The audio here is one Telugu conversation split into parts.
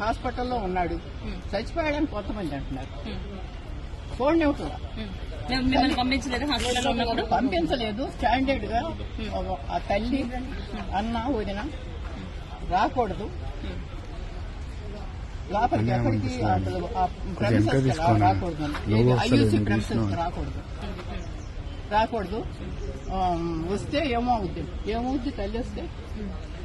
హాస్పిటల్లో ఉన్నాడు. చచ్చిపోయాడని కొంతమంది అంటున్నారు. మేము మిమ్మల్ని పంపించలేదు స్టాండర్డ్గా ఆ తల్లి అన్న వదిన రాకూడదు. లోపలికి ఎక్కడికి రాకూడదు ఐయూసీ రాకూడదు. రాకూడదు. వస్తే ఏమవుద్ది? ఏమవుద్ది తల్లి వస్తే?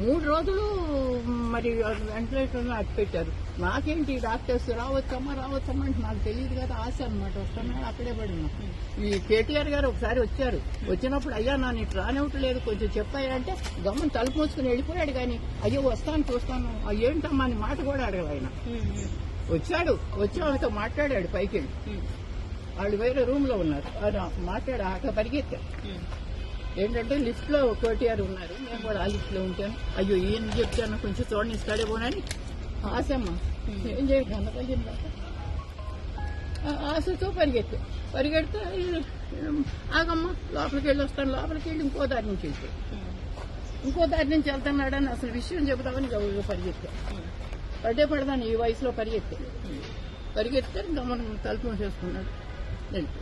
మూడు రోజులు మరి వెంటిలేటర్ అట్టు పెట్టారు. నాకేంటి డాక్టర్స్ రావచ్చమ్మా రావచ్చమ్మా అంటే నాకు తెలియదు కదా ఆశ అనమాట వస్తున్నాను అక్కడే పడినా ఈ కేటీఆర్ గారు ఒకసారి వచ్చారు. వచ్చినప్పుడు అయ్యా నా నీకు రానివ్వట్లేదు కొంచెం చెప్పాయంటే గమ్మం తలుపు మూసుకుని వెళ్ళిపోయాడు కానీ అయ్యో వస్తాను చూస్తాను. ఏంటమ్మా అని మాట కూడా అడగల ఆయన. వచ్చాడు వచ్చి ఆమెతో మాట్లాడాడు పైకి వెళ్ళి వాళ్ళు వేరే రూమ్లో ఉన్నారు మాట్లాడు అక్కడ పరిగెత్తారు. ఏంటంటే లిఫ్ట్లో కోటిఆర్ ఉన్నారు. నేను కూడా ఆ లిఫ్ట్లో ఉంటాను అయ్యో ఏం చెప్తాను కొంచెం చూడండి ఇస్తాడేమోనని ఆశమ్మ. ఏం చేయాలి కన్నతల్లిందా ఆశతో పరిగెత్తే. పరిగెడితే ఆగమ్మ లోపలికి వెళ్ళి వస్తాను. లోపలికి వెళ్ళి ఇంకో దారి నుంచి వెళ్తే. ఇంకో దారి నుంచి వెళ్తున్నాడని అసలు విషయం చెబుతామని గౌరవ పరిగెత్తే. పడే పడదాను ఈ వయసులో పరిగెత్తా. పరిగెత్తే గమనం తలుపు చేసుకున్నాడు వెళ్ళిపోయాడు.